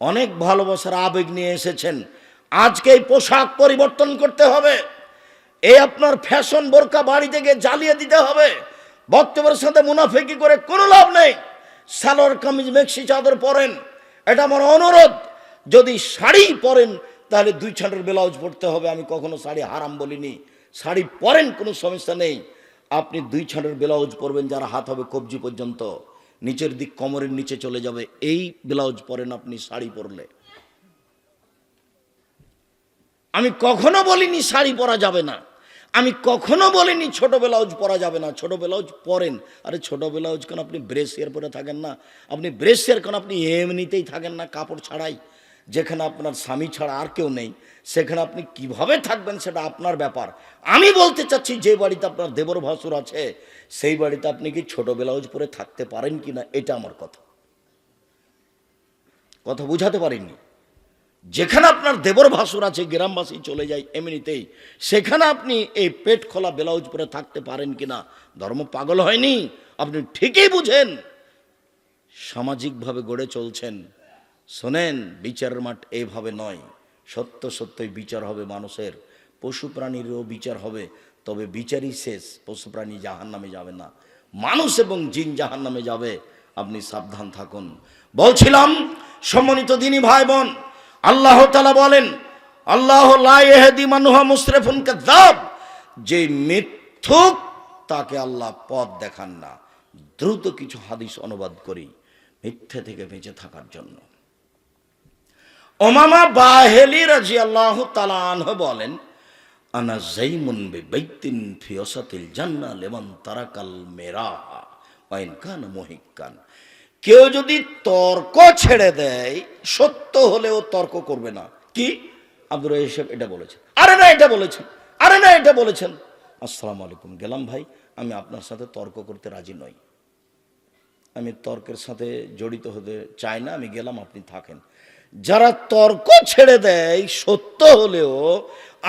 অনেক ভালোবাসার আবেগ নিয়ে এসেছেন। আজকে এই পোশাক পরিবর্তন করতে হবে। এই আপনার ফ্যাশন বোরকা বাড়ি থেকে জ্বালিয়ে দিতে হবে। বক্তব্যের সাথে মুনাফেকি করে কোনো লাভ নেই। সালোয়ার কামিজ, মেক্সি চাদর পরেন। এটা আমার অনুরোধ। যদি শাড়ি পরেন, তাহলে দুই ছাঁটের ব্লাউজ পরতে হবে। আমি কখনো শাড়ি হারাম বলিনি। শাড়ি পরেন, কোনো সমস্যা নেই। আপনি দুই ছাঁটের ব্লাউজ পরবেন, যার হাত হবে কবজি পর্যন্ত। নিচের দিক কোমরের নিচে চলে যাবে। এই ব্লাউজ পরেন আপনি, শাড়ি পরলে। আমি কখনো বলিনি শাড়ি পরা যাবে না। আমি কখনো বলিনি ছোট ব্লাউজ পরা যাবে না। ছোট ব্লাউজ পরেন। আরে ছোট ব্লাউজ কেন আপনি এর পরে থাকেন না? আপনি ব্রেসিয়ার কেন? আপনি এমনিতেই থাকেন না কাপড় ছাড়াই। যেখানে আপনার স্বামী ছাড়া আর কেউ নেই, সেখানে আপনি কীভাবে থাকবেন সেটা আপনার ব্যাপার। আমি বলতে চাচ্ছি, যে বাড়িতে আপনার দেবর ভাসুর আছে, সেই বাড়িতে আপনি কি ছোট ব্লাউজ পরে থাকতে পারেন কি না এটা আমার কথা। কথা বুঝাতে পারিনি। যেখানে আপনার দেবর ভাসুর আছে, গ্রামবাসী চলে যায় এমনিতেই, সেখানে আপনি এই পেট খোলা ব্লাউজ পরে থাকতে পারেন কিনা, ধর্ম পাগল হয়নি? আপনি ঠিকই বুঝেন। সামাজিকভাবে গড়ে চলছেন। শোনেন, বিচারের মাঠ এইভাবে নয়। সত্য সত্যই বিচার হবে মানুষের। পশু প্রাণীরও বিচার হবে, তবে বিচারই শেষ। পশু প্রাণী জাহান নামে যাবে না। মানুষ এবং জিন জাহান নামে যাবে। আপনি সাবধান থাকুন। বলছিলাম, সম্মানিত দিনী ভাই বোন আল্লাহ তালা বলেন, আল্লাহ মানুহা যে মিথ্যুক, তাকে আল্লাহ পথ দেখান না। দ্রুত কিছু হাদিস অনুবাদ করি, মিথ্যে থেকে বেঁচে থাকার জন্য। ওমামা বাহেলি রাজি আল্লাহ তালাহ বলেন, আনা জাইমুন বে বাইতিন ফিওসাতিল জান্না লেমন তারাকাল মেরাহা ওয়াইন কান মহিকান কেউ যদি তর্ক ছেড়ে দেয়, সত্য হলেও তর্ক করবে না। কি? আব্দুর হিসেব এটা বলেছেন। আরে না, এটা বলেছেন। আরে না, এটা বলেছেন। আসসালামু আলাইকুম, গেলাম ভাই, আমি আপনার সাথে তর্ক করতে রাজি নই। আমি তর্কের সাথে জড়িত হতে চাই না, আমি গেলাম, আপনি থাকেন। যারা তর্ক ছেড়ে দেয়, সত্য হলেও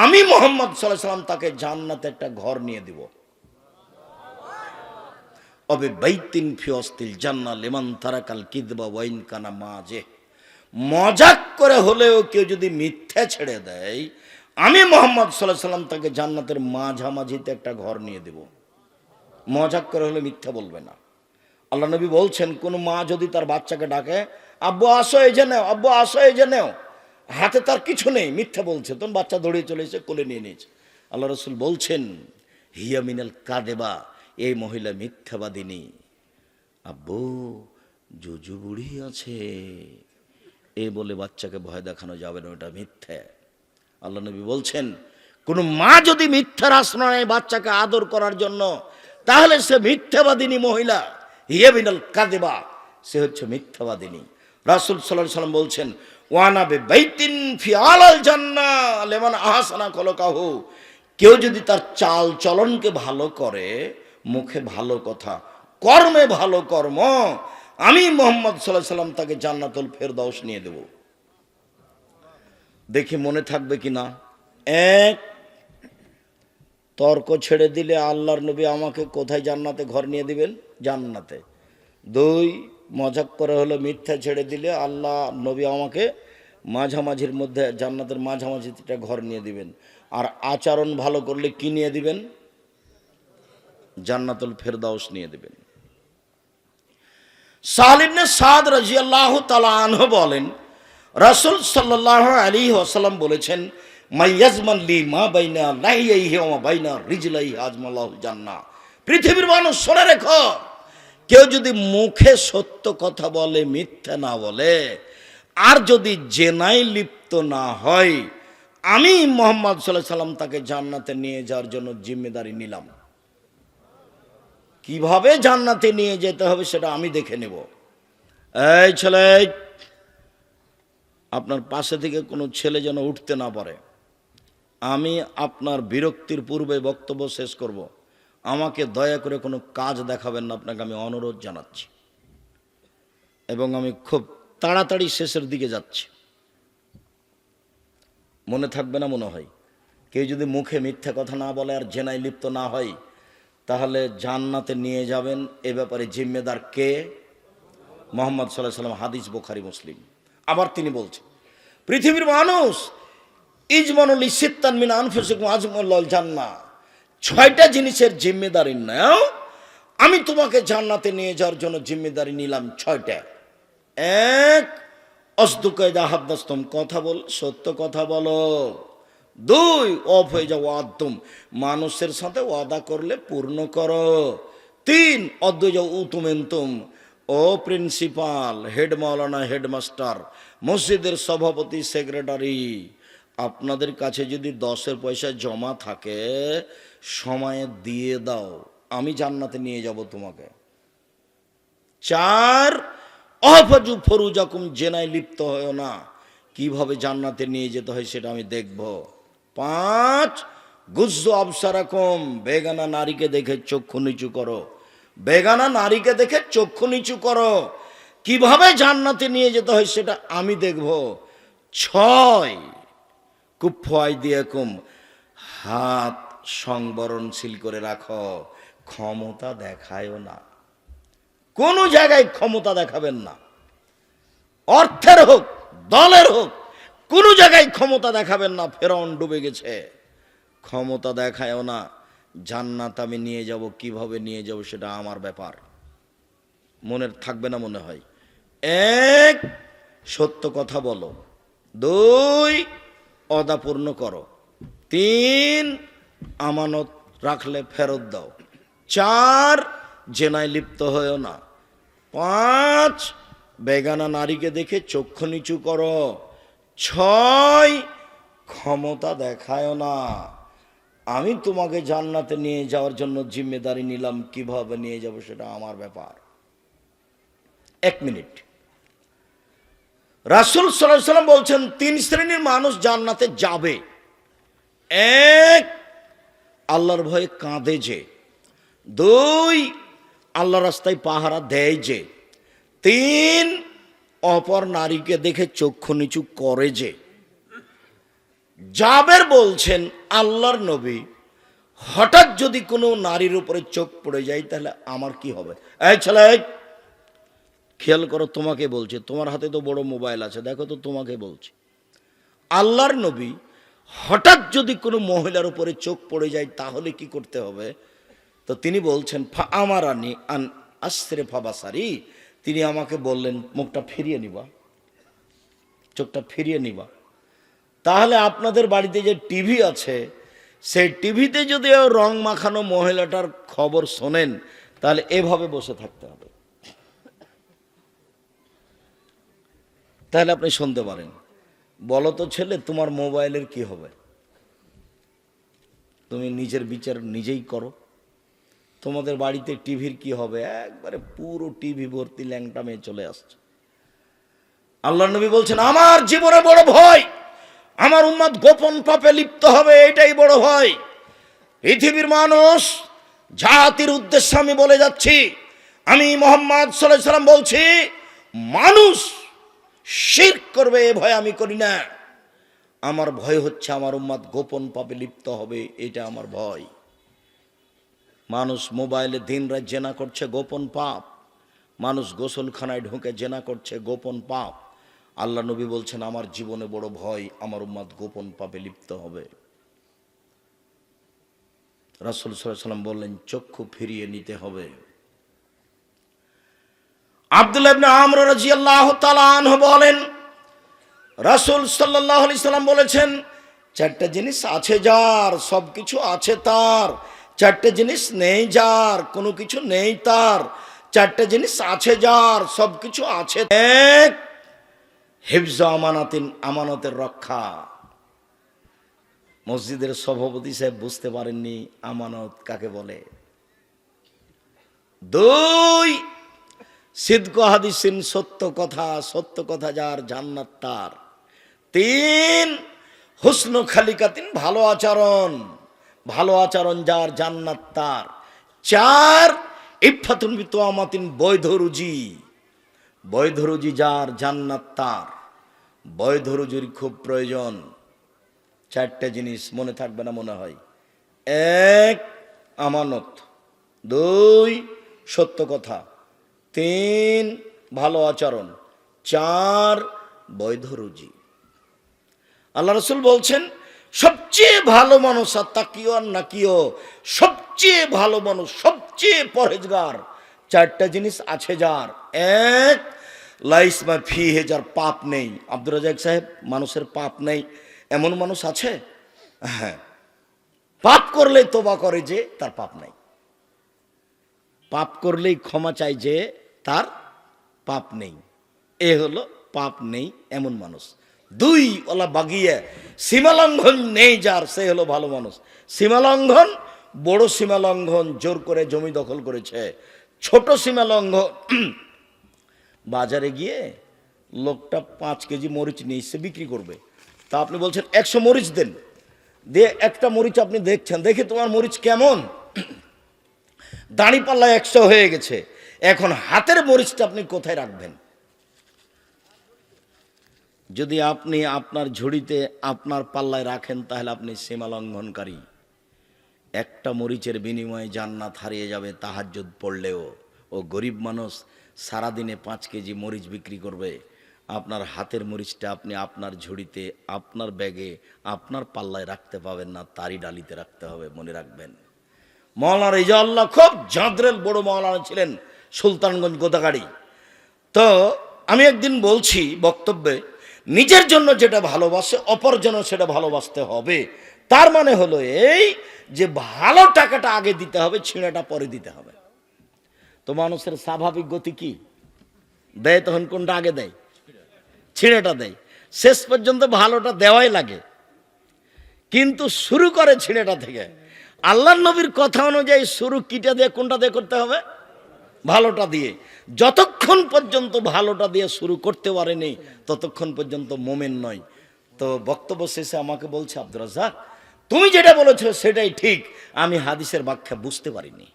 আমি মোহাম্মদ সাল্লাহ সাল্লাম তাকে জান্নাতে একটা ঘর নিয়ে দিব। অবে বাইতিন ফিয়স্তিল জান্না লেমান তারাকাল কিদবা ওয়াইন কানা মাঝে মজাক করে হলেও কেউ যদি মিথ্যা ছেড়ে দেয়, আমি মোহাম্মদ সাল্লাহ সাল্লাম তাকে জান্নাতের মাঝামাঝিতে একটা ঘর নিয়ে দেব। মজাক করে হলে মিথ্যা বলবে না। আল্লাহ নবী বলছেন, কোন মা যদি তার বাচ্চাকে ডাকে আব্বু আসো এই যে নেও, আব্বু আসো এই যে নেও। হাতে তার কিছু নেই, মিথ্যা বলছে। তখন বাচ্চা দৌড়িয়ে চলে এসে কোলে নিয়ে নিয়েছে। আল্লাহ রসুল বলছেন, হিয়া মিনাল কাদেবা, এই মহিলা মিথ্যাবাদিনী। আব্বু, জুজু বুড়ি আছে। এ বলে বাচ্চাকে ভয় দেখানো যাবে না, ওটা মিথ্যা। আল্লাহ নবী বলছেন, কোন মা যদি মিথ্যার আশ্রয় নেয় বাচ্চাকে আদর করার জন্য, তাহলে সে মিথ্যাবাদিনী মহিলা হিয়েবিনাল কাদেবা, সে হচ্ছে মিথ্যাবাদিনী। রাসুল সাল্লাহ সাল্লাম বলছেন ওয়ানাবে বাইতিন ফি আলাল জান্না লেমান আহাসানা কলকাহু কেউ যদি তার চাল চলনকে ভালো করে, মুখে ভালো কথা, কর্মে ভালো কর্ম, আমি মোহাম্মদ সাল্লাহ সাল্লাম তাকে জান্নাতুল ফেরদাউস নিয়ে দেব। দেখি মনে থাকবে কি না? এক, তর্ক ছেড়ে দিলে আল্লাহর নবী আমাকে কোথায় জান্নাতে ঘর নিয়ে দিবেন? জান্নাতে। দুই মজাক করে হলো, মিথ্যা ছেড়ে দিলে আল্লাহ, নবী আমাকে মাঝামাঝির মধ্যে জান্নাতের মাঝামাঝিটা ঘর নিয়ে দিবেন। আর আচরণ ভালো করলে কি নিয়ে দিবেন? জান্নাতুল ফেরদাউস নিয়ে দিবেন। সালিবনে সাদ রাজিয়াল্লাহ তালাহ বলেন, রাসুল সাল্লাহ আলী ওসাল্লাম বলেছেন মাইয়াজমান লি মা বাইনা লাইয়াইহি ওয়া বাইনা রিজলাইহি আজমাল্লাহ জান্নাহ। পৃথিবীর মানুষ, শুনে রেখো। কেউ যদি মুখে সত্য কথা বলে, মিথ্যা না বলে, আর যদি জেনাই লিপ্ত না হয়, আমি মোহাম্মদ সাল্লাহ সাল্লাম তাকে জান্নাতে নিয়ে যাওয়ার জন্য জিম্মেদারি নিলাম। কীভাবে জান্নাতে নিয়ে যেতে হবে সেটা আমি দেখে নেব। এই ছেলে, আপনার পাশে থেকে কোনো ছেলে যেন উঠতে না পারে। আমি আপনার বিরক্তির পূর্বে বক্তব্য শেষ করব। আমাকে দয়া করে কোনো কাজ দেখাবেন না, আপনাকে আমি অনুরোধ জানাচ্ছি। এবং আমি খুব তাড়াতাড়ি শেষের দিকে যাচ্ছি। মনে থাকবে না মনে হয়। কেউ যদি মুখে মিথ্যা কথা না বলে আর জেনায় লিপ্ত না হয়, তাহলে জান্নাতে নিয়ে যাবেন এ ব্যাপারে জিম্মেদার কে? মোহাম্মদ সাল্লাহ সাল্লাম হাদিস বোখারি, মুসলিম। আবার তিনি বলছেন, পৃথিবীর মানুষ, ইজমানুল ইসিত্তান মিন আনফুসিকুম আজমুল্লাহ জান্না ছয়টা জিনিসের জিম্মেদারি নাও, আমি তোমাকে জান্নাতে নিয়ে যাওয়ার জন্য জিম্মেদারি নিলাম ছয়টা। এক অস্তুকয়দা হাদ্দাস্তম কথা বল, সত্য কথা বলো। দুই, অফ হয়ে যাও আদম মানুষের সাথে ওয়াদা করলে পূর্ণ করো। তিন অদ্বৈ যাও উতুমেন্তুম ও প্রিন্সিপাল, হেড মাওলানা, হেডমাস্টার, মসজিদের সভাপতি, সেক্রেটারি আপনাদের কাছে যদি দশের পয়সা জমা থাকে, সময়ে দিয়ে দাও। আমি জান্নাতে নিয়ে যাব তোমাকে। চার, অহফাজু ফরুজাকুম, জেনায় লিপ্ত হয় না। কীভাবে জান্নাতে নিয়ে যেতে হয় সেটা আমি দেখব। পাঁচ, গুজ্জ আবসারাকম, বেগানা নারীকে দেখে চক্ষু নিচু করো। বেগানা নারীকে দেখে চক্ষু নিচু করো। কীভাবে জান্নাতে নিয়ে যেতে হয় সেটা আমি দেখব। ছয় কুফয় দিয়ে কুম হাত সংবরণশীল করে রাখো, ক্ষমতা দেখায়ও না। কোনো জায়গায় ক্ষমতা দেখাবেন না। অর্থের হোক, দলের হোক, কোনো জায়গায় ক্ষমতা দেখাবেন না ফেরন ডুবে গেছে। ক্ষমতা দেখায়ও না, জান্নাত আমি নিয়ে যাব, কীভাবে নিয়ে যাব সেটা আমার ব্যাপার। মনের থাকবে না মনে হয়। এক, সত্য কথা বলো। দুই অদা পূর্ণ করো। তিন, আমানত রাখলে ফেরত দাও। চার, জেনায় লিপ্ত হয়েও না। পাঁচ, বেগানা নারীকে দেখে চক্ষু নিচু করো। ছয়, ক্ষমতা দেখায় না। আমি তোমাকে জান্নাতে নিয়ে যাওয়ার জন্য জিম্মেদারি নিলাম, কীভাবে নিয়ে যাব সেটা আমার ব্যাপার। এক মিনিট। রাসুল সাল্লাম বলছেন, তিন শ্রেণির মানুষ জান্নাতে যাবে। এক, আল্লাহর ভয়ে কাঁদে যে। দুই আল্লাহ রাস্তায় পাহারা দেয় যে। তিন, অপর নারীকে দেখে চক্ষু নিচু করে যে। জাবের বলছেন, আল্লাহর নবী, হঠাৎ যদি কোনো নারীর উপরে চোখ পড়ে যায়, তাহলে আমার কি হবে? এই ছেলে খেয়াল করো, তোমাকে বলছে। তোমার হাতে তো বড় মোবাইল আছে, দেখো তো তোমাকে বলছে। আল্লাহর নবী হঠাৎ যদি কোনো মহিলার উপরে চোখ পড়ে যায়, তাহলে কি করতে হবে? তো তিনি বলছেন, ফা আমার আনি আন আশ্রে ফাবাসারি। তিনি আমাকে বললেন, মুখটা ফিরিয়ে নিবা। চোখটা ফিরিয়ে নিবা। তাহলে আপনাদের বাড়িতে যে টিভি আছে, সেই টিভিতে যদি রং মাখানো মহিলাটার খবর শোনেন, তাহলে এভাবে বসে থাকতে হবে। তাহলে আপনি শুনতে পারেন। বলো তো ছেলে, তোমার মোবাইলের কি হবে? তুমি নিজের বিচার নিজেই করো। তোমাদের বাড়িতে টিভির কি হবে? একবারে পুরো টিভি ভর্তি ল্যাংটা মেয়ে চলে আসছে। আল্লাহ নবী বলছেন, আমার জীবনে বড় ভয়, আমার উম্মাদ গোপন পাপে লিপ্ত হবে, এটাই বড় ভয়। পৃথিবীর মানুষ, জাতির উদ্দেশ্যে আমি বলে যাচ্ছি, আমি মোহাম্মদ সাল্লাম বলছি, মানুষ শির করবে, এ ভয় আমি করি না। আমার ভয় হচ্ছে আমার উম্মাদ গোপন পাপে লিপ্ত হবে, এটা আমার ভয়। মানুষ মোবাইলে দিন রাত জেনা করছে গোপন পাপ। মানুষ গোসলখানায় ঢুকে জেনা করছে গোপন পাপ। আল্লাহ নবী বলছেন, আমার জীবনে বড় ভয় আমার উম্মাদ গোপন পাপে লিপ্ত হবে। রাসুল সাল্লাম বললেন, চক্ষু ফিরিয়ে নিতে হবে। আব্দুল্লাহ ইবনে আমর রাদিয়াল্লাহু তাআলা আনহু বলেন, রাসূল বলেছেন জিনিস আছে যার আছে তার। চারটে জিনিস নেই যার, কোনো কিছু নেই তার। চারটে জিনিস আছে যার আছে আমানতের রক্ষা। মসজিদের সভাপতি সাহেব বুঝতে পারেননি আমানত কাকে বলে। দুই সিদ্ধ হাদিসিন সত্য কথা সত্য কথা যার জান্নাত তার। তিন, হুসনু খালিকাতিন ভালো আচরণ ভালো আচরণ যার জান্নাত তার। চার ইফাতুন বিতোয়ামাতিন বৈধ রুজি বৈধ রুজি যার জান্নাত তার। বৈধ খুব প্রয়োজন। চারটে জিনিস মনে থাকবে না মনে হয়। এক, আমানত। দুই, সত্য কথা। তিন ভালো আচরণ, চার বৈধ রুজি। আল্লাহ রসুল বলছেন, সবচেয়ে ভালো মানুষ আর তাকিও আর নাকিও সবচেয়ে ভালো মানুষ, সবচেয়ে পরেজগার চারটা জিনিস আছে যার। এক, লাইসমা ফি হে যার পাপ নেই। আব্দুর রাজাক সাহেব, মানুষের পাপ নেই। এমন মানুষ আছে? হ্যাঁ। পাপ করলেই তোবা করে যে, তার পাপ নাই। পাপ করলেই ক্ষমা চাই যে তার পাপ নেই। এ হলো পাপ নেই এমন মানুষ। দুই ওলা বাগিয়ে সীমালঙ্ঘন নেই যার, সে হলো ভালো মানুষ। সীমালঙ্ঘন, বড় সীমালঙ্ঘন জোর করে জমি দখল করেছে। ছোট সীমালঙ্ঘন, বাজারে গিয়ে লোকটা পাঁচ কেজি মরিচ নিয়ে এসে বিক্রি করবে। তা আপনি বলছেন একশো মরিচ দেন। দিয়ে একটা মরিচ আপনি দেখছেন, দেখে তোমার মরিচ কেমন? দাঁড়িপাল্লা একশো হয়ে গেছে। এখন হাতের মরিচটা আপনি কোথায় রাখবেন? যদি আপনি আপনার ঝুড়িতে আপনার পাল্লায় রাখেন, তাহলে আপনি সীমা লঙ্ঘনকারী। একটা মরিচের বিনিময়ে জান্নাত হারিয়ে যাবে, তাহাজ্জুদ পড়লেও। ও গরিব মানুষ সারাদিনে পাঁচ কেজি মরিচ বিক্রি করবে। আপনার হাতের মরিচটা আপনি আপনার ঝুড়িতে, আপনার ব্যাগে, আপনার পাল্লায় রাখতে পাবেন না, তারই ডালিতে রাখতে হবে, মনে রাখবেন। মৌলানা রেজাউল্লাহ খুব জাঁদরেল বড় মৌলানা ছিলেন, সুলতানগঞ্জ গোদাগাড়ি। তো আমি একদিন বলছি বক্তব্যে, নিজের জন্য যেটা ভালোবাসে, অপর জন্য সেটা ভালোবাসতে হবে। তার মানে হলো এই যে ভালো টাকাটা আগে দিতে হবে, ছিঁড়াটা পরে দিতে হবে। তো মানুষের স্বাভাবিক গতি কি? দেয় তখন কোনটা আগে দেয়? ছিঁড়েটা দেয়। শেষ পর্যন্ত ভালোটা দেওয়াই লাগে। কিন্তু শুরু করে ছিঁড়েটা থেকে আল্লাহ নবীর কথা অনুযায়ী শুরু কিটা দিয়ে, কোনটা দিয়ে করতে হবে? ভালোটা দিয়ে। যতক্ষণ পর্যন্ত ভালোটা দিয়ে শুরু করতে পারেনি, ততক্ষণ পর্যন্ত মোমেন নয়। তো বক্তব্য শেষে আমাকে বলছে, আব্দুর রাজাক তুমি যেটা বলেছ সেটাই ঠিক। আমি হাদিসের ব্যাখ্যা বুঝতে পারিনি।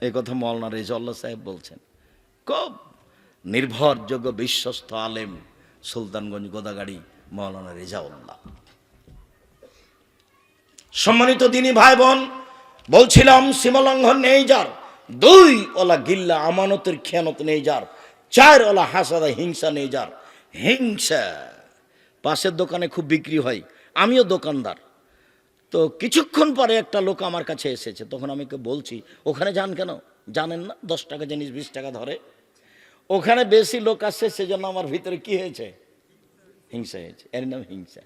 এই কথা মৌলানা রেজাল্লা সাহেব বলছেন। খুব নির্ভরযোগ্য বিশ্বস্ত আলেম সুলতানগঞ্জ গোদাগাড়ি মৌলানা রেজাউল্লাহ। সম্মানিত দিনী ভাই বোন, বলছিলাম সীমালঙ্ঘন নেই যার, দুই ওলা গিল্লা আমানতের খেয়ানত নেই যার, চার ওলা হাসাদা হিংসা নেই যার। হিংসা। পাশের দোকানে খুব বিক্রি হয়, আমিও দোকানদার। তো কিছুক্ষণ পরে একটা লোক আমার কাছে এসেছে, তখন আমি বলছি, ওখানে যান কেন? জানেন না, দশ টাকা জিনিস, বিশ টাকা ধরে। ওখানে বেশি লোক আসছে সেজন্য আমার ভিতরে কি হয়েছে? হিংসা হয়েছে, এর নাম হিংসা।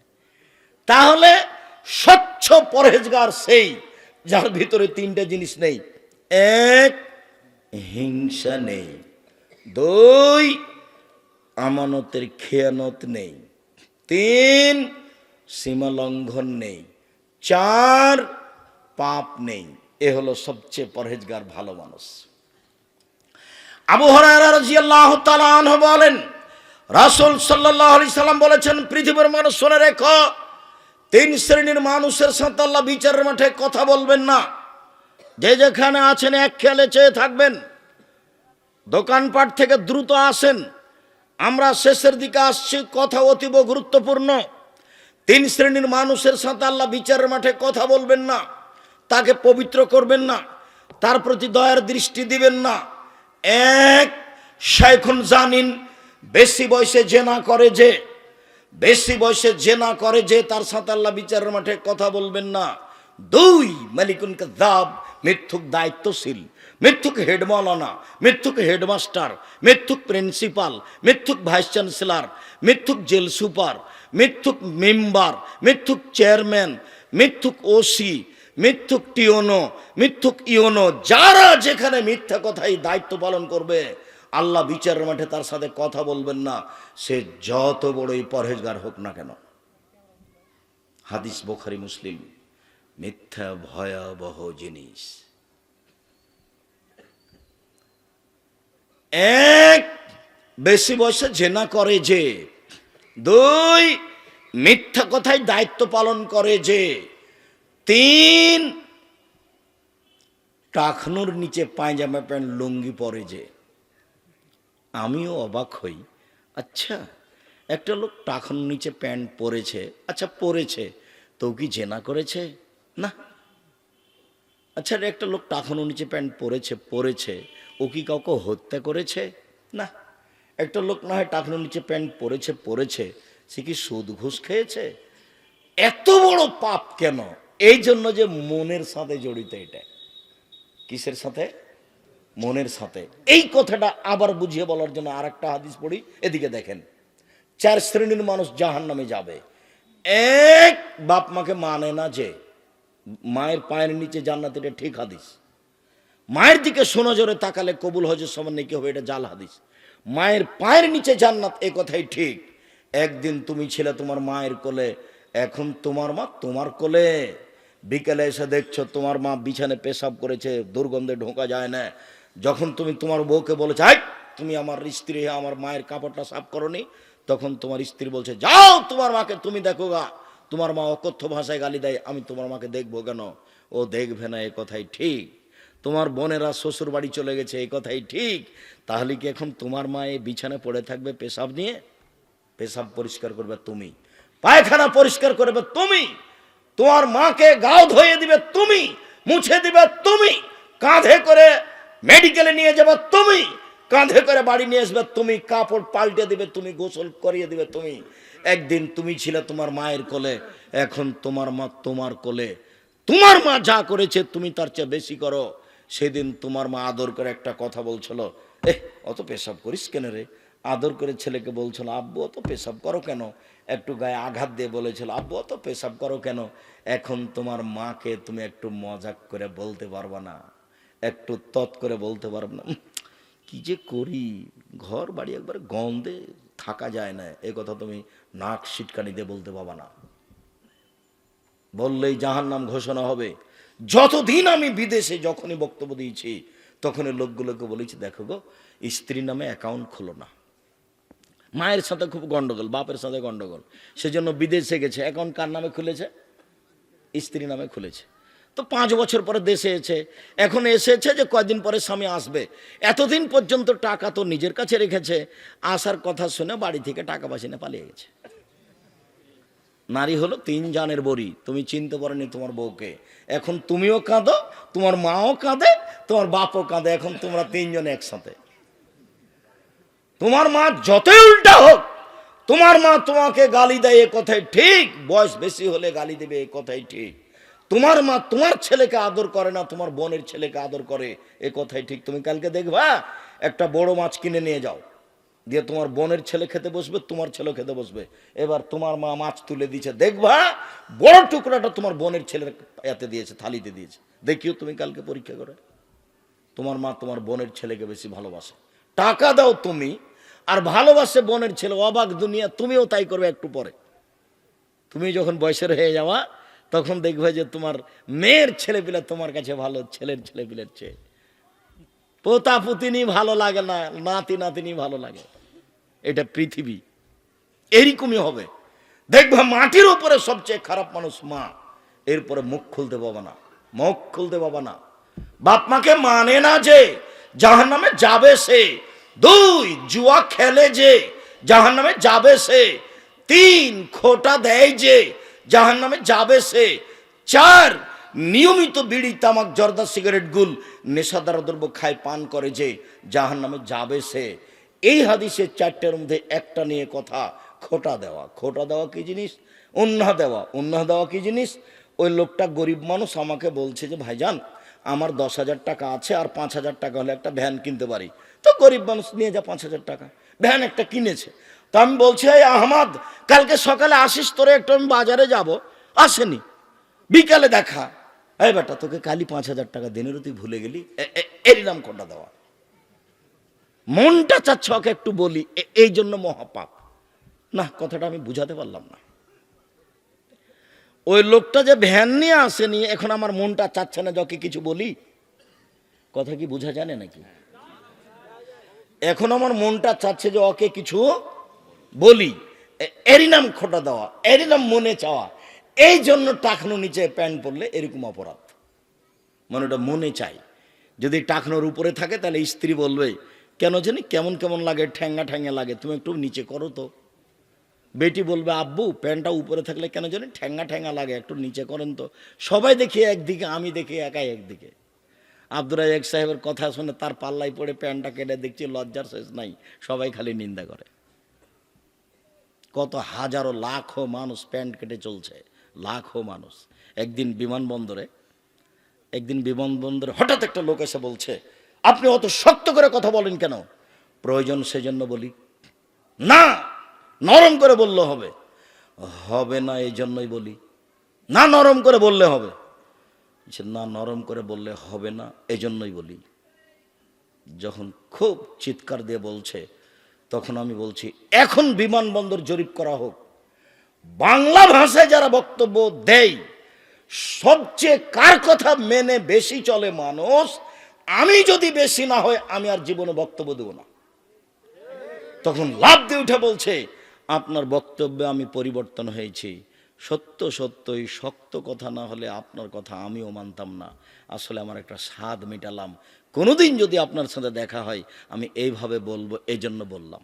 তাহলে স্বচ্ছ পরহেজগার সেই যার ভিতরে তিনটা জিনিস নেই। এক, হিংসা নেই। দুই, আমানতের খেয়ানত নেই। তিন, সীমা লঙ্ঘন নেই। চার, পাপ নেই। এ হলো সবচেয়ে পরহেজগার ভালো মানুষ। আবু আনহু বলেন, রাসূল আলাইহি সাল্লাম বলেছেন, পৃথিবীর মানুষ শুনে রেখো তিন শ্রেণির মানুষের সাথে আল্লাহ বিচারের মাঠে কথা বলবেন না। যে যেখানে আছেন এক খেয়ালে চেয়ে থাকবেন। দোকানপাট থেকে দ্রুত আসেন। আমরা শেষের দিকে আসছি, কথা অতীব গুরুত্বপূর্ণ। তিন শ্রেণির মানুষের সাথে আল্লাহ বিচারের মাঠে কথা বলবেন না। তাকে পবিত্র করবেন না। তার প্রতি দয়ার দৃষ্টি দিবেন না। এক, শাইখুন জানিন, বেশি বয়সে জেনা করে যে বেশি বয়সে যে না করে, যে তার সাথে আল্লাহ বিচারের মাঠে কথা বলবেন না। দুই, মালিকুন কাযাব মিথ্যুক দায়িত্বশীল, মিথ্যুক হেড মৌলানা মিথ্যুক হেডমাস্টার, মিথ্যুক প্রিন্সিপাল, মিথ্যুক ভাইস চ্যান্সেলার, মিথ্যুক জেল সুপার, মিথ্যুক মেম্বার, মিথ্যুক চেয়ারম্যান, মিথ্যুক ওসি, মিথ্যুক টিওনো, মিথ্যুক ইওনো, যারা যেখানে মিথ্যা কথাই দায়িত্ব পালন করবে আল্লাহ বিচারের মাঠে তার সাথে কথা বলবেন না। সে যত বড়ই পরহেজগার হোক না কেন। হাদিস বোখারি, মুসলিম। মিথ্যা ভয়াবহ জিনিস। এক, বেশি বয়সে জেনা করে যে। দুই, মিথ্যা কথায় দায়িত্ব পালন করে যে। তিন টাকনুর নিচে পায়জামা প্যান্ট লুঙ্গি পরে যে। আমিও অবাক হই। আচ্ছা একটা লোক টাকনুর নিচে প্যান্ট পরেছে। আচ্ছা পরেছে। তো কি জেনা করেছে? না। আচ্ছা একটা লোক টাকনুর নিচে প্যান্ট পরেছে পরেছে। ও কি কাউকে হত্যা করেছে? না। একটা লোক না হয় টাকনোর নিচে প্যান্ট পরেছে পরেছে। সে কি সুদ ঘুষ খেয়েছে? এত বড় পাপ কেন? এই জন্য যে মনের সাথে জড়িত এটা। কিসের সাথে? মনের সাথে। এই কথাটা আবার বুঝিয়ে বলার জন্য আর একটা হাদিস পড়ি, এদিকে দেখেন। চার শ্রেণির মানুষ জাহান নামে যাবে। এক বাপ মাকে মানে না যে, মায়ের পায়ের নিচে জান্নাত এটা ঠিক হাদিস। মায়ের দিকে সোনা জোরে তাকালে কবুল হজের সমান নাকি হবে, এটা জাল হাদিস। মায়ের পায়ের নিচে জান্নাত এ কথাই ঠিক। একদিন তুমি ছিলে তোমার মায়ের কোলে, এখন তোমার মা তোমার কোলে। বিকেলে এসে দেখছ তোমার মা বিছানে পেশাব করেছে, দুর্গন্ধে ঢোকা যায় না। যখন তুমি তোমার বউকে বলেছ, আই, তুমি আমার স্ত্রী, আমার মায়ের কাপড়টা সাফ করনি, তখন তোমার স্ত্রী বলছে, যাও তোমার মাকে, তুমি দেখো গা, তোমার মা অকথ্য ভাষায় গালি দেয়, আমি তোমার মাকে দেখব কেন? ও দেখবে না, এ কথাই ঠিক। তোমার বোনেরা শ্বশুর বাড়ি চলে গেছে এই কথাই ঠিক। তাহলে কি এখন তোমার মা এই বিছানে পড়ে থাকবে পেশাব নিয়ে? পেশাব পরিষ্কার করবে তুমি। পায়খানা পরিষ্কার করবে তুমি। তোমার মাকে গাও ধুয়ে দিবে তুমি, মুছে দিবে তুমি। কাঁধে করে মেডিকেলে নিয়ে যাবে তুমি। কাঁধে করে বাড়ি নিয়ে আসবে তুমি। কাপড় পাল্টে দিবে তুমি, গোসল করিয়ে দিবে তুমি। একদিন তুমি ছিলে তোমার মায়ের কোলে, এখন তোমার মা তোমার কোলে। তোমার মা যা করেছে তুমি তার চেয়ে বেশি করো। সেদিন তোমার মা আদর করে একটা কথা বলছিল এ অত পেশাব করিস কেন রে? আদর করে ছেলেকে বলছিল, আব্বু, অত পেশাব করো কেন? একটু গায়ে আঘাত দিয়ে বলেছিল, আব্বু, অত পেশাব করো কেন? এখন তোমার মাকে তুমি একটু মজাক করে বলতে পারবা না। একটু তৎ করে বলতে পারবে না। কি যে করি? ঘর বাড়ি একবার গন্ধে থাকা যায় না। এ কথা তুমি নাক সিটকানি দিয়ে বলতে পারবা না। বললেই জাহান নাম ঘোষণা হবে। যতদিন আমি বিদেশে যখনই বক্তব্য দিয়েছি, তখনই লোকগুলোকে বলেছি, দেখো গো, স্ত্রী নামে অ্যাকাউন্ট খোলো না। মায়ের সাথে খুব গন্ডগোল, বাপের সাথে গন্ডগোল। সেজন্য বিদেশে গেছে। অ্যাকাউন্ট কার নামে খুলেছে? স্ত্রী নামে খুলেছে। তো পাঁচ বছর পরে দেশে এসে, এখন এসেছে যে কয়দিন পরে স্বামী আসবে। এতদিন পর্যন্ত টাকা তো নিজের কাছে রেখেছে, আসার কথা শুনে বাড়ি থেকে টাকা পয়সা নিয়ে পালিয়ে গেছে। নারী হলো তিন জানের বড়ি, তুমি চিনতে পারোনি তোমার বউকে। এখন তুমিও কাঁদো, তোমার মাও কাঁদে, তোমার বাপও কাঁদে, এখন তোমরা তিনজনে একসাথে। তোমার মা যতই উল্টা হোক, তোমার মা তোমাকে গালি দেয় এ কথাই ঠিক, বয়স বেশি হলে গালি দেবে এ কথাই ঠিক। তোমার মা তোমার ছেলেকে আদর করে না, তোমার বোনের ছেলেকে আদর করে। এ কথাই ঠিক। তুমি কালকে দেখবা, একটা বড় মাছ কিনে নিয়ে যাও। দিয়ে তোমার বোনের ছেলে খেতে বসবে, তোমার ছেলে খেতে বসবে। এবার তোমার মা মাছ তুলে দিয়েছে। দেখবা, বড় টুকরাটা তোমার বোনের ছেলের এতে দিয়েছে, থালিতে দিয়েছে। দেখিও তুমি কালকে পরীক্ষা করে। তোমার মা তোমার বোনের ছেলেকে বেশি ভালোবাসে। টাকা দাও তুমি, আর ভালোবাসে বোনের ছেলে। অবাক দুনিয়া, তুমিও তাই করবে একটু পরে। তুমি যখন বয়সের হয়ে যাওয়া তখন দেখবে যে তোমার মেয়ের ছেলেপিলে তোমার কাছে ভালো, ছেলের ছেলেপিলের চেয়ে। পোতা পুতিনি ভালো লাগে না, নাতি নাতিনি ভালো লাগে। এটা পৃথিবী। এরকমই হবে। দেখবে মাটির উপরে সবচেয়ে খারাপ মানুষ মা। এরপরে মুখ খুলতে পাবা না। মুখ খুলতে পাবা না। বাপ মাকে মানে না যে জাহান নামে যাবে সে। দুই, জুয়া খেলে যে জাহান নামে যাবে সে। তিন, খোটা দেয় যে জাহান নামে যাবে সে। চার, নিয়মিত বিড়ি, তামাক, জর্দা, সিগারেট, গুল, নেশাদার দ্রব্য খায়, পান করে যে জাহান নামে যাবে সে। এই হাদিসের চারটের মধ্যে একটা নিয়ে কথা, খোটা দেওয়া। খোটা দেওয়া কি জিনিস? অন্যা দেওয়া। অন্যা দেওয়া কি জিনিস? ওই লোকটা গরিব মানুষ আমাকে বলছে যে, ভাইজান, আমার দশ হাজার টাকা আছে আর পাঁচ হাজার টাকা হলে একটা ভ্যান কিনতে পারি। তো গরিব মানুষ নিয়ে যা পাঁচ হাজার টাকা। ভ্যান একটা কিনেছে। তো আমি বলছি, এই আহমদ, কালকে সকালে আসিস, তোরে একটু আমি বাজারে যাব। আসেনি। বিকালে দেখা। এই বেটা, তোকে কালি পাঁচ হাজার টাকা দিনেরও তুই ভুলে গেলি? এ- এ- এরই নাম কোনটা দেওয়া? মনটা চাচ্ছে ওকে একটু বলি এই জন্য মহাপাপ। না, কথাটা আমি বুঝাতে পারলাম না। ওই লোকটা যে ভ্যান নিয়ে আসেনি, এখন আমার মনটা চাচ্ছে না যকে কিছু বলি। কথা কি বোঝা জানে নাকি? এখন আমার মনটা চাচ্ছে যে ওকে কিছু বলি এরই নাম খোটা দেওয়া, এরই নাম মনে চাওয়া, এই জন্য টাকনো নিচে প্যান্ট পরলে এরকম অপরাধ। মানে ওটা মনে চাই। যদি টাকনোর উপরে থাকে, তাহলে স্ত্রী বলবে, কেন জানি কেমন কেমন লাগে ঠ্যাঙ্গা ঠ্যাঙ্গা লাগে, তুমি একটু নিচে করো তো। বেটি বলবে, আব্বু, প্যান্টটা উপরে থাকলে কেন জানি ঠ্যাঙ্গা ঠ্যাঙ্গা লাগে, একটু নিচে করেন তো। সবাই দেখি একদিকে, আমি দেখি একাই একদিকে। আব্দুর রাজাক সাহেবের কথা শুনে তার পাল্লাই পড়ে প্যান্টটা কেটে দেখছি, লজ্জার শেষ নাই, সবাই খালি নিন্দা করে। কত হাজারো লাখো মানুষ প্যান্ট কেটে চলছে, লাখো মানুষ। একদিন বিমানবন্দরে একদিন বিমানবন্দরে হঠাৎ একটা লোক এসে বলছে, আপনি অত শক্ত করে কথা বলেন কেন? প্রয়োজন সেজন্য বলি, না, নরম করে বললে হবে। হবে না এই জন্যই বলি। না, নরম করে বললে হবে। না, নরম করে বললে হবে না এই জন্যই বলি। যখন খুব চিৎকার দিয়ে বলছে তখন আমি বলছি, এখন বিমানবন্দর জরিপ করা হোক। বাংলা ভাষায় যারা বক্তব্য দেয়, সবচেয়ে কার কথা মেনে বেশি চলে মানুষ, আমি যদি বেশি না হয়, আমি আর জীবনে বক্তব্য দেব না। তখন লাভ দিয়ে উঠে বলছে, আপনার বক্তব্যে আমি পরিবর্তন হয়েছি। সত্য সত্যই, শক্ত কথা না হলে আপনার কথা আমিও মানতাম না। আসলে আমার একটা স্বাদ মেটালাম। কোনোদিন যদি আপনার সাথে দেখা হয়, আমি এইভাবে বলব এই জন্য বললাম।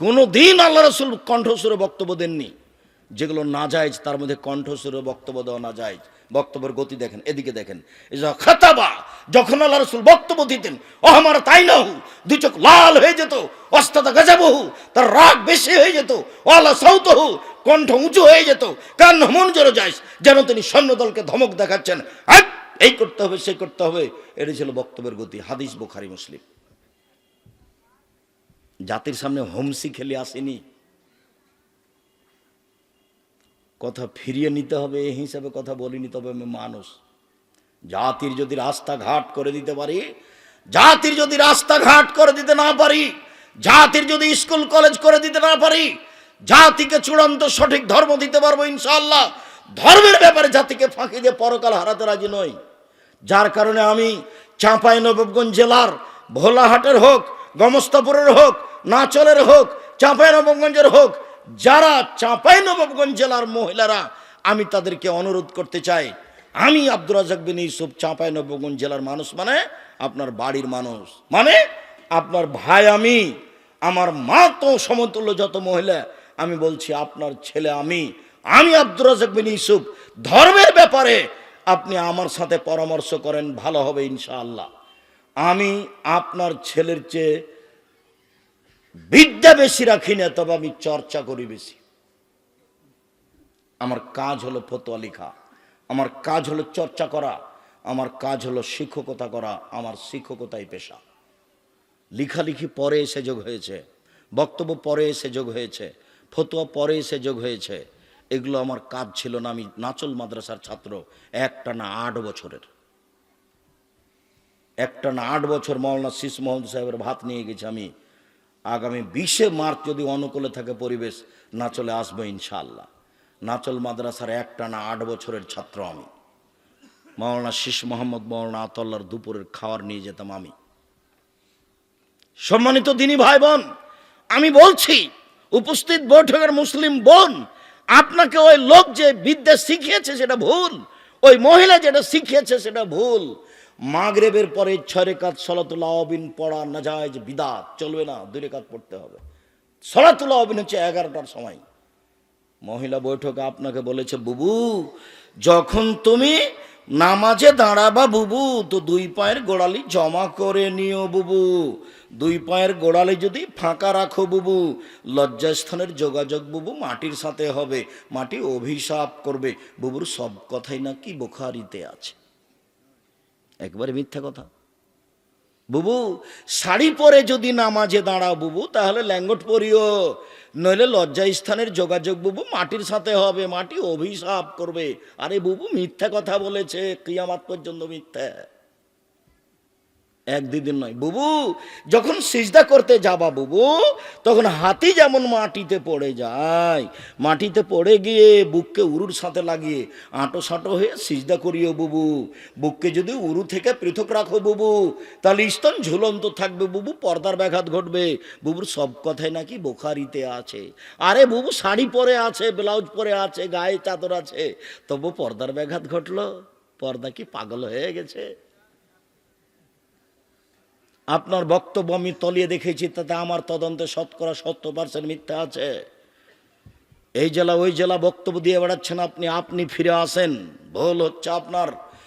কোনো দিন আল্লাহ রসুল কণ্ঠস্বরে বক্তব্য দেননি। যেগুলো না যায় তার মধ্যে কণ্ঠস্বরে বক্তব্য দেওয়া না যায় বক্তব্যের গতি দেখেন, এদিকে দেখেন। খাতাবা, যখন আল্লাহ রসুল বক্তব্য দিতেন ও আমার তাই না হু দুই চোখ লাল হয়ে যেত, অস্তাদা গাজাবহু, তার রাগ বেশি হয়ে যেত আল্লাহ সাউত হু কণ্ঠ উঁচু হয়ে যেত, কান মন জোরে যায়, যেন তিনি সৈন্যদলকে ধমক দেখাচ্ছেন "আট! এই করতে হবে সে করতে হবে। এটি ছিল বক্তব্যের গতি, হাদিস বুখারি, মুসলিম। জাতির সামনে হোমসি খেলে আসেনি। কথা ফিরিয়ে নিতে হবে, এই হিসাবে কথা বলিনি, তবে আমি মানুষ। জাতির যদি রাস্তাঘাট করে দিতে পারি, জাতির যদি রাস্তাঘাট করে দিতে না পারি, জাতির যদি স্কুল, কলেজ করে দিতে না পারি, জাতিকে চূড়ান্ত সঠিক ধর্ম দিতে পারব ইনশাল্লাহ ধর্মের ব্যাপারে জাতিকে ফাঁকি দিয়ে পরকাল হারাতে রাজি নই। যার কারণে আমি চাঁপাই নবাবগঞ্জ জেলার ভোলাহাটের হোক, গমস্তাপুরের হোক, নাচলের হোক, চাঁপাই নবাবগঞ্জের হোক যারা চাঁপাই নবাবগঞ্জ জেলার মহিলারা, আমি তাদেরকে অনুরোধ করতে চাই, আমি আব্দুর রাজাক বিন ইউসুফ চাঁপাই নবাবগঞ্জ জেলার মানুষ মানে আপনার বাড়ির মানুষ। মানে আপনার ভাই আমি, আমার মা তো সমতুল্য যত মহিলা, আমি বলছি আপনার ছেলে আমি। আমি আব্দুর রাজাক বিন ইউসুফ, ধর্মের ব্যাপারে আপনি আমার সাথে পরামর্শ করেন, ভালো হবে ইনশাআল্লাহ। আমি আপনার ছেলের চেয়ে বিদ্যা বেশি রাখি না, তবে আমি চর্চা করি বেশি। আমার কাজ হলো ফতোয়া লেখা, আমার কাজ হলো চর্চা করা, আমার কাজ হলো শিক্ষকতা করা, আমার শিক্ষকতাই পেশা। লিখালিখি পরে এসে যোগ হয়েছে, বক্তব্য পরে এসে যোগ হয়েছে, ফতোয়া পরে এসে যোগ হয়েছে, এগুলো আমার কাজ ছিল না, আমি নাচল মাদ্রাসার ছাত্র, একটা না আট বছরের। একটা না আট বছর মৌলানা শীষ মোহাম্মদ সাহেবের ভাত নিয়ে গেছি আমি আগামী বিশে মার্চ যদি অনুকূলে থাকে পরিবেশ, না চলে আসব ইনশাআল্লাহ। নাচল মাদ্রাসার একটা না আট বছরের ছাত্র আমি। মৌলানা শীষ মোহাম্মদ মৌলানা আতল্লার দুপুরের খাবার নিয়ে যেতাম আমি। সম্মানিত দিনী ভাই বোন আমি বলছি, উপস্থিত বৈঠকের মুসলিম বোন, আপনাকে ওই লোক যে বিদ্যা শিখিয়েছে সেটা ভুল, ওই মহিলা যেটা শিখিয়েছে সেটা ভুল। মাগরেবের পরে ছয় রেখাত সলাতুল্লাহ অবিন পড়া না যায় যে বিদাত। চলবে না, দুই রেখাত পড়তে হবে। সলাতুল্লাহ অবিন হচ্ছে এগারোটার সময়। মহিলা বৈঠকে আপনাকে বলেছে, বুবু, যখন তুমি নামাজে দাঁড়াবা বুবু, তো দুই পায়ের গোড়ালি জমা করে নিও বুবু। দুই পায়ের গোড়ালি যদি ফাঁকা রাখো বুবু, লজ্জাস্থানের যোগাযোগ বুবু মাটির সাথে হবে, মাটি অভিশাপ করবে। বুবুর সব কথাই নাকি বোখারিতে আছে। একবারে মিথ্যা কথা। বুবু, শাড়ি পরে যদি নামাজে দাঁড়াও বুবু, তাহলে ল্যাঙ্গট পরিও। নইলে লজ্জা স্থানের যোগাযোগ বুবু মাটির সাথে হবে, মাটি অভিশাপ করবে। আরে বুবু, মিথ্যা কথা বলেছে ক্রিয়ামাত পর্যন্ত মিথ্যা। এক দুদিন নয়। বুবু, যখন সিজদা করতে যাবা বুবু, তখন হাতি যেমন মাটিতে পড়ে যায়, মাটিতে পড়ে গিয়ে বুককে উরুর সাথে লাগিয়ে আঁটো সাঁটো হয়ে সিজদা করিও বুবু। বুককে যদি উরু থেকে পৃথক রাখো বুবু, তাহলে স্তন ঝুলন্ত থাকবে বুবু, পর্দার ব্যাঘাত ঘটবে। বুবুর সব কথাই নাকি বোখারিতে আছে। আরে বুবু, শাড়ি পরে আছে, ব্লাউজ পরে আছে, গায়ে চাদর আছে, তবু পর্দার ব্যাঘাত ঘটলো। পর্দা কি পাগল হয়ে গেছে? আপনার বক্তব্য আমি তলিয়ে দেখেছি, তাতে আমার তদন্তে শতকরা সত্তর পার্সেন্ট মিথ্যা আছে। এই জেলা, ওই জেলা বক্তব্য দিয়ে বেড়াচ্ছেন আপনি আপনি ফিরে আসেন। ভুল হচ্ছে আপনার।